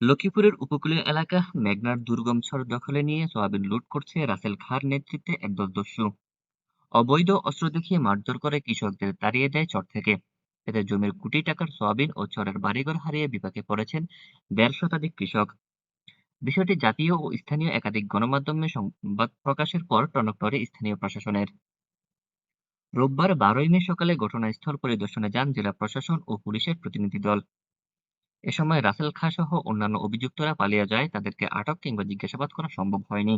লক্ষ্মীপুরের উপকূলীয় এলাকা মেঘনার দুর্গম ছড় দখলে নিয়ে সোয়াবিন লুট করছে রাসেল খাঁর নেতৃত্বে একদল দস্যু। অবৈধ অস্ত্র দেখিয়ে মারধর করে কৃষকদের তাড়িয়ে দেয় চর থেকে। এতে জমির কোটি টাকার সোয়াবিন ও চরের বাড়িঘর হারিয়ে বিপাকে পড়েছেন দেড় শতাধিক কৃষক। বিষয়টি জাতীয় ও স্থানীয় একাধিক গণমাধ্যমে সংবাদ প্রকাশের পর টনক নড়ে স্থানীয় প্রশাসনের। রোববার বারোই মে সকালে ঘটনাস্থল পরিদর্শনে যান জেলা প্রশাসন ও পুলিশের প্রতিনিধি দল। এ সময় রাসেল খাঁ সহ অন্যান্য অভিযুক্তরা পালিয়ে যায়, তাদেরকে আটক কিংবা জিজ্ঞাসাবাদ করা সম্ভব হয়নি।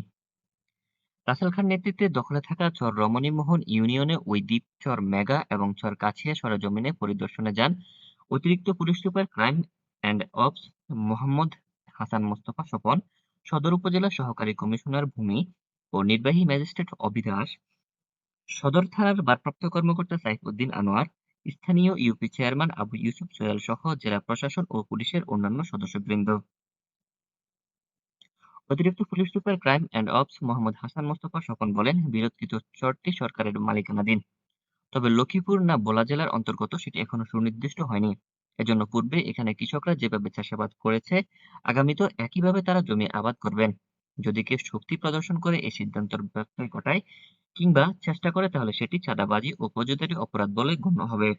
রাসেল খান নেতৃত্বে দখলে থাকা চর রমণীমোহন ইউনিয়নে ওই দ্বীপ, চর মেগা এবং চর কাছিয়া সরেজমিনে পরিদর্শনে যান অতিরিক্ত police super crime and ops Mohammad Hasan Mostafa Swapan, সদর উপজেলা সহকারী কমিশনার ভূমি ও নির্বাহী ম্যাজিস্ট্রেট অভিদাস সদর থানার ভারপ্রাপ্ত কর্মকর্তা সাইফুদ্দিন আনোয়ার স্থানীয় ইউপি চেয়ারম্যান আবু ইউসুফ সোহেল সহ জেলা প্রশাসন ও পুলিশের অন্যান্য সদস্যবৃন্দ। অতিরিক্ত police super crime and ops Mohammad Hasan Mostafa Swapan বলেন, বিরোধকৃত চরটি সরকারের মালিকানাধীন। তবে লক্ষ্মীপুর না ভোলা জেলার অন্তর্গত সেটি এখনও সুনির্দিষ্ট হয়নি। এজন্য পূর্বে এখানে কৃষকরা যেভাবে চাষাবাদ করেছে আগামীতেও একইভাবে তারা জমি আবাদ করবেন। যদি কেউ শক্তি প্রদর্শন করে এই সিদ্ধান্তের ব্যত্যয় ঘটায় কিংবা চেষ্টা করে তাহলে সেটি চাঁদাবাজি ও ফৌজদারি অপরাধ বলে গণ্য হবে।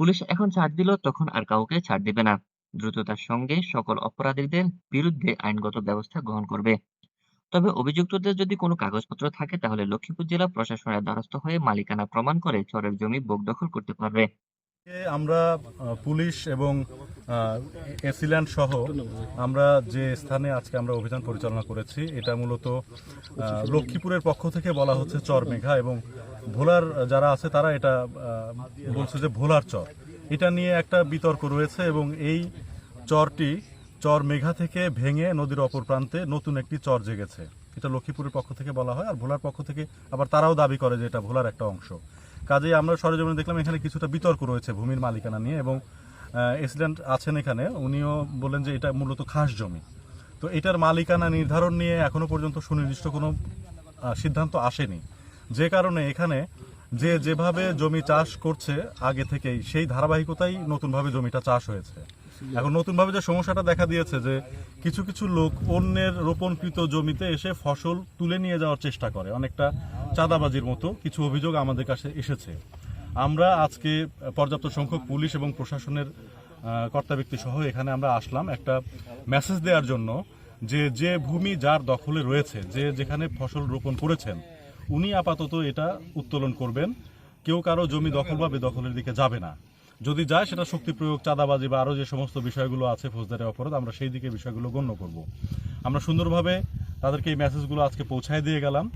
পুলিশ এখন ছাড় দিল, তখন আর কাউকে ছাড় দিবে না। দ্রুততার সঙ্গে সকল অপরাধীদের বিরুদ্ধে আইনগত ব্যবস্থা গ্রহণ করবে। তবে অভিযুক্তদের যদি কোনো কাগজপত্র থাকে, তাহলে লক্ষ্মীপুর জেলা প্রশাসনের দ্বারস্থ হয়ে মালিকানা প্রমাণ করে চরের জমি দখল করতে পারবে। আমরা পুলিশ এবং এসিল্যান্ড সহ আমরা যে স্থানে আজকে আমরা অভিযান পরিচালনা করেছি, এটা মূলত লক্ষ্মীপুরের পক্ষ থেকে বলা হচ্ছে চর মেঘা এবং ভোলার যারা আছে তারা এটা বলছে যে ভোলার চর। এটা নিয়ে একটা বিতর্ক রয়েছে এবং এই চরটি চর মেঘা থেকে ভেঙে নদীর অপর প্রান্তে নতুন একটি চর জেগেছে। এটা লক্ষ্মীপুরের পক্ষ থেকে বলা হয়, আর ভোলার পক্ষ থেকে আবার তারাও দাবি করে যে এটা ভোলার একটা অংশ। কাজেই আমরা সরেজমিনে দেখলাম এখানে কিছুটা বিতর্ক রয়েছে ভূমির মালিকানা নিয়ে এবং এসিডেন্ট আছেন এখানে, উনিও বললেন যে এটা মূলত খাস জমি। তো এটার মালিকানা নির্ধারণ নিয়ে এখনও পর্যন্ত সুনির্দিষ্ট কোনো সিদ্ধান্ত আসেনি। যে কারণে এখানে যে যেভাবে জমি চাষ করছে আগে থেকেই, সেই ধারাবাহিকতাই নতুনভাবে জমিটা চাষ হয়েছে। এখন নতুনভাবে যে সমস্যাটা দেখা দিয়েছে যে কিছু কিছু লোক অন্যের রোপণকৃত জমিতে এসে ফসল তুলে নিয়ে যাওয়ার চেষ্টা করে। অনেকটা চাঁদাবাজির মতো কিছু অভিযোগ আমাদের কাছে এসেছে। আমরা আজকে পর্যাপ্ত সংখ্যক পুলিশ এবং প্রশাসনের কর্তা ব্যক্তি সহ এখানে আমরা আসলাম একটা মেসেজ দেওয়ার জন্য যে যে ভূমি যার দখলে রয়েছে, যে যেখানে ফসল রোপণ করেছেন উনি আপাতত এটা উত্তোলন করবেন। কেউ কারও জমি দখল বা বেদখলের দিকে যাবে না। যদি যায়, সেটা শক্তি প্রয়োগ, চাঁদাবাজি বা আরও যে সমস্ত বিষয়গুলো আছে ফৌজদারি অপরাধ, আমরা সেই দিকে বিষয়গুলো গণ্য করব। আমরা সুন্দরভাবে তাদেরকে এই মেসেজগুলো আজকে পৌঁছায় দিয়ে গেলাম,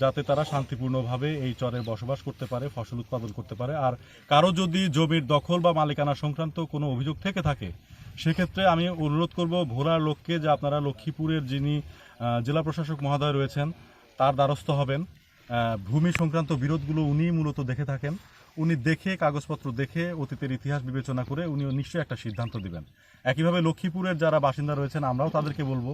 যাতে তারা শান্তিপূর্ণভাবে এই চরে বসবাস করতে পারে, ফসল উৎপাদন করতে পারে। আর কারও যদি জমির দখল বা মালিকানা সংক্রান্ত কোনো অভিযোগ থেকে থাকে, সেক্ষেত্রে আমি অনুরোধ করব ভোলার লোককে যে আপনারা লক্ষ্মীপুরের যিনি জেলা প্রশাসক মহোদয় রয়েছেন, তার দ্বারস্থ হবেন। ভূমি সংক্রান্ত বিরোধগুলো উনি মূলত দেখে থাকেন। উনি দেখে, কাগজপত্র দেখে, অতীতের ইতিহাস বিবেচনা করে উনি নিশ্চয়ই একটা সিদ্ধান্ত দিবেন। একইভাবে লক্ষ্মীপুরের যারা বাসিন্দা রয়েছেন, আমরাও তাদেরকে বলব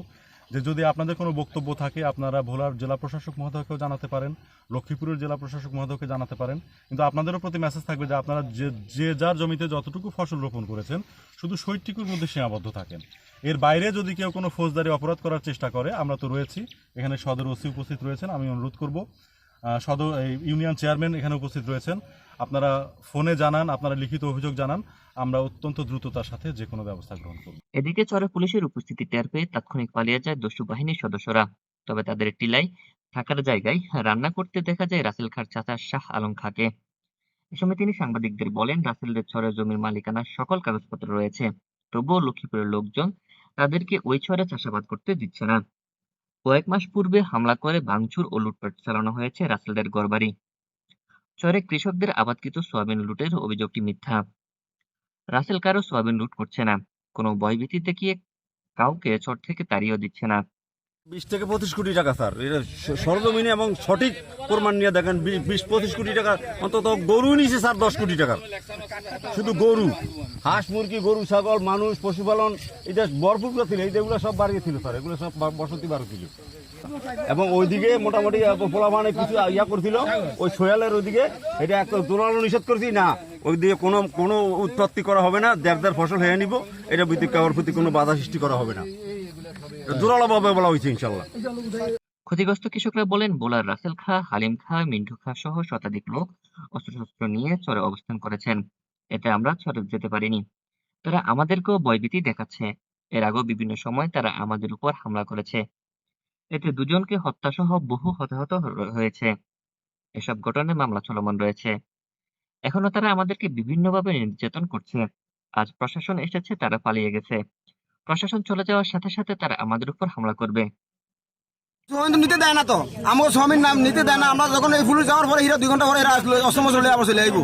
যে যদি আপনাদের কোনো বক্তব্য থাকে, আপনারা ভোলার জেলা প্রশাসক মহোদয়কেও জানাতে পারেন, লক্ষ্মীপুরের জেলা প্রশাসক মহোদয়কে জানাতে পারেন। কিন্তু আপনাদেরও প্রতি মেসেজ থাকবে যে আপনারা যে যে যার জমিতে যতটুকু ফসল রোপণ করেছেন, শুধু সৈটিকুর মধ্যে সীমাবদ্ধ থাকেন। এর বাইরে যদি কেউ কোনো ফৌজদারি অপরাধ করার চেষ্টা করে, আমরা তো রয়েছি। এখানে সদর ওসি উপস্থিত রয়েছেন, আমি অনুরোধ করব। সদর ইউনিয়ন চেয়ারম্যান এখানে উপস্থিত রয়েছেন। আপনারা ফোনে জানান, আপনারা লিখিত অভিযোগ জানান। আমরা অত্যন্ত দ্রুততার সাথে যে কোনো ব্যবস্থা গ্রহণ করব। এদিকে চরে পুলিশের উপস্থিতি টের পেয়ে তাৎক্ষণিক পালিয়ে যায় দস্যু বাহিনীর সদস্যরা। তবে তাদের টিলায় থাকার জায়গায় রান্না করতে দেখা যায় রাসেল খাঁর চাচা শাহ আলম খাঁকে। এ সময় তিনি সাংবাদিকদের বলেন রাসেলদের চরের জমির মালিকানার সকল কাগজপত্র রয়েছে। তবুও লক্ষ্মীপুরের লোকজন তাদেরকে ওই চরে চাষাবাদ করতে দিচ্ছে না। কয়েক মাস পূর্বে হামলা করে ভাঙচুর ও লুটপাট চালানো হয়েছে রাসেলদের গড়বাড়ি চরে কৃষকদের আবাদকৃত সোয়াবিন লুটের অভিযোগটি মিথ্যা। রাসেল কারও সোয়াবিন লুট করছে না। কোনো ভয়ভীতি দেখিয়ে কাউকে চর থেকে তাড়িয়েও দিচ্ছে না। বিশ থেকে পঁচিশ কোটি টাকা, স্যার। এটা সর্বমিনে এবং সঠিক প্রমাণ নিয়ে দেখেন বিশ, পঁচিশ কোটি টাকা, অন্তত গরু নিছে, স্যার, দশ কোটি টাকার। শুধু গরু। হাঁস, মুরগি, গরু, ছাগল, মানুষ, পশুপালন এটা ভরপুর ছিল এইগুলো সব বাড়িয়ে ছিল, স্যার। এগুলো সব বসতি বাড়ি এবং ওইদিকে মোটামুটি পোলা মানে কিছু ইয়া করছিল। ওই সোয়ালের ওইদিকে, এটা এক দোলানো নিষেধ করছি, না ওই দিয়ে কোনো কোনো উৎপত্তি করা হবে না, দেড় দেড় ফসল হয়ে নিব, এটা ভিত্তিক কারোর প্রতি কোনো বাধা সৃষ্টি করা হবে না। জোরালোভাবে বলা হয়েছে ইনশাল্লাহ ক্ষতিগ্রস্ত কৃষকরা বলেন, বোলার রাসেল খা, হালিম খা, মিন্টু খা সহ শতাধিক লোক অস্ত্রশস্ত্র নিয়ে চরে অবস্থান করেছেন। এতে আমরা চরে যেতে পারিনি। তারা আমাদেরকেও ভয়ভীতি দেখাচ্ছে। এর আগেও বিভিন্ন সময় তারা আমাদের উপর হামলা করেছে। এতে দুজনকে হত্যাসহ বহু হতাহত হয়েছে। এসব ঘটনায় মামলা চলমান রয়েছে। এখনও তারা আমাদেরকে বিভিন্নভাবে নির্যাতন করছে। আজ প্রশাসন এসেছে, তারা পালিয়ে গেছে। প্রশাসন চলে যাওয়ার সাথে সাথে তারা আমাদের উপর হামলা করবে। নিতে দেয় না তো। আমাকে শ্রমিক নাম নিতে দেয় না। আমরা যখন এই পুলিশ যাওয়ার পরে এরা দুই ঘণ্টা পরে এরা আসলো অস্ত্র মশলা আবার চলে আইব।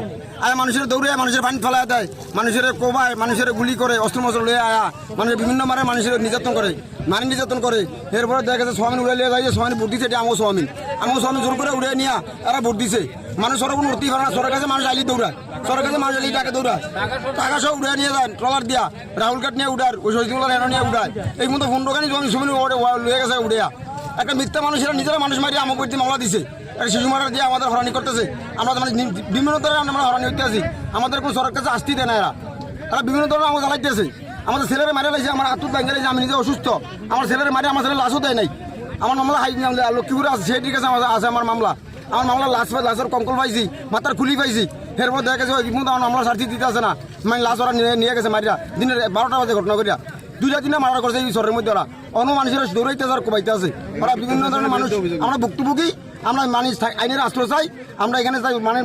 আর মানুষের দৌড়ে মানুষের পানি ফেলা দেয়। মানুষের কোবায়, মানুষের গুলি করে অস্ত্র মশলা লয়ে আয়া। মানুষের বিভিন্ন মারে মানুষের নির্যাতন করে মানি নির্যাতন করে। এরপরে দেখা গেছে সোয়ামিন উড়ে লিয়ে যায় যে সোয়ামিন ভোট দিছে এটা আমার সোয়ামিন আমার সোয়ামিন জোর করে উড়ে নিয়ে এরা ভোট দিছে। মানুষ সরকার উঠতে পারে না সরকার কাছে মানুষ আইলি দৌড়ায়। সরকার কাছে মানুষ আইলি টাকা দৌড়ায়। টাকা সব উড়ে নিয়ে যায়, ট্রলার দিয়া। রাহুল কাঠ নিয়ে উড়ার ওই শহীদুল্লাহ নিয়ে উড়ায়। এই মতো ফোন দোকানি জমি জমি লয়ে গেছে উড়িয়া একটা মিথ্যা মানুষেরা নিজেরা মানুষ মারি আমার প্রতি মামলা দিছে। একটা শিশু মারা দিয়ে আমাদের হরানি করতেছে। আমরা মানে বিভিন্ন ধরনের আমরা হরানি হইতে আছি। আমাদের কোনো সরকার কাছে আসতেই দেয় না এরা। এরা বিভিন্ন ধরনের আমাকে জ্বালাইতেছে আমাদের ছেলেরা মারা লাগছে আমার আতুর ব্যাঙ্গে লাগছে আমি নিজে অসুস্থ। আমার ছেলেরা মারি আমার ছেলে লাশও দেয় নাই। আমার মামলা হাই লক্ষ্মীপুরে আছে সেটির কাছে আমার আছে আমার মামলা। আমার মামলা লাশ লাশের কঙ্কল পাইছি, মাথার খুলি পাইছি। এরপর দেখা গেছে ওই আমার মামলা সার্থি দিতে আছে না। মানে লাশ ওরা নিয়ে গেছে মারিয়া। দিনের বারোটা বাজে ঘটনা করিয়া। দুইটা দিনে মারা করছে এই শহরের মধ্যে ওরা। অন্য মানুষেরা দৌড়াইতে আর কোবাইতে আছে। ওরা বিভিন্ন ধরনের মানুষ। আমরা ভুক্তভোগী, আমরা মানুষ আইনের আশ্রয় চাই, আমরা এখানে চাই মানে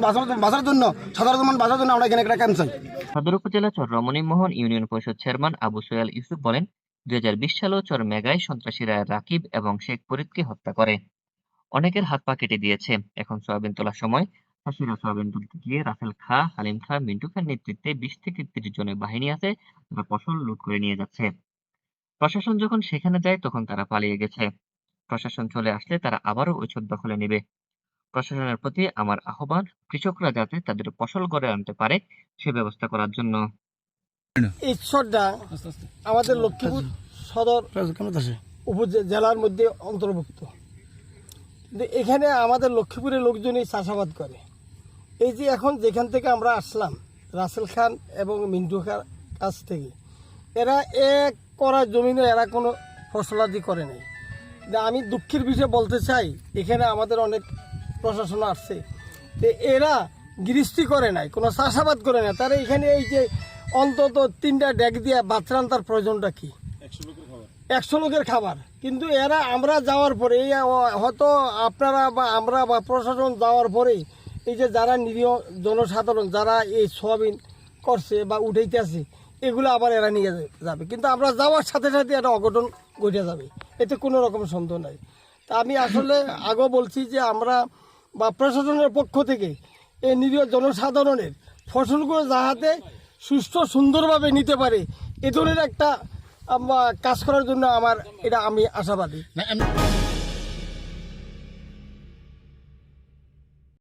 বাঁচার জন্য সাধারণ মানুষ বাঁচার জন্য আমরা এখানে একটা ক্যাম্প চাই। সদর উপজেলা চর রমণীমোহন ইউনিয়ন পরিষদ চেয়ারম্যান আবু সোহেল ইউসুফ বলেন, দুই হাজার বিশ সালেও চর মেগায় সন্ত্রাসীরা রাকিব এবং শেখ ফরিদকে হত্যা করে। অনেকের হাত পা কেটে দিয়েছে। এখন সয়াবিন তোলার সময় চাষিরা সয়াবিন তুলতে গিয়ে রাসেল খা, হালিম খা, মিন্টু খার নেতৃত্বে বিশ থেকে তিরিশ জনের বাহিনী আছে তারা ফসল লুট করে নিয়ে যাচ্ছে। প্রশাসন যখন সেখানে যায় তখন তারা পালিয়ে গেছে। প্রশাসন চলে আসলে তারা আবারও ওইসব দখলে নেবে। প্রশাসনের প্রতি আমার আহ্বান কৃষকরা যাতে তাদের ফসল গড়ে আনতে পারে সে ব্যবস্থা করার জন্য। ঈশ্বরটা আমাদের লক্ষ্মীপুর সদর উপজেলার মধ্যে অন্তর্ভুক্ত। এখানে আমাদের লক্ষ্মীপুরের লোকজনই চাষাবাদ করে। এই যে এখন যেখান থেকে আমরা আসলাম রাসেল খান এবং মিন্টু খান কাছ থেকে এরা এক করা জমিনে এরা কোনো ফসলাদি করে নাই। আমি দুঃখের বিষয়ে বলতে চাই এখানে আমাদের অনেক প্রশাসন আসছে যে এরা গৃষ্টি করে নাই কোনো চাষাবাদ করে নাই। তারা এখানে এই যে অন্তত তিনটা ডেক দিয়ে বাচ্চা তার প্রয়োজনটা কি? একশো লোকের খাবার। কিন্তু এরা আমরা যাওয়ার পরে এই হয়তো আপনারা বা আমরা বা প্রশাসন যাওয়ার পরে এই যে যারা নিরীহ জনসাধারণ যারা এই সোয়াবিন করছে বা উঠাইতে আছে এগুলো আবার এরা নিয়ে যাবে। কিন্তু আমরা যাওয়ার সাথে সাথে একটা অঘটন ঘটে যাবে। এতে কোনো রকম সন্দেহ নাই। তা আমি আসলে আগেও বলছি যে আমরা বা প্রশাসনের পক্ষ থেকে এই নিরীহ জনসাধারণের ফসলগুলো যাহাতে সুস্থ সুন্দরভাবে নিতে পারে, এ ধরনের একটা কাজ করার জন্য আমার এটা আমি আশাবাদী।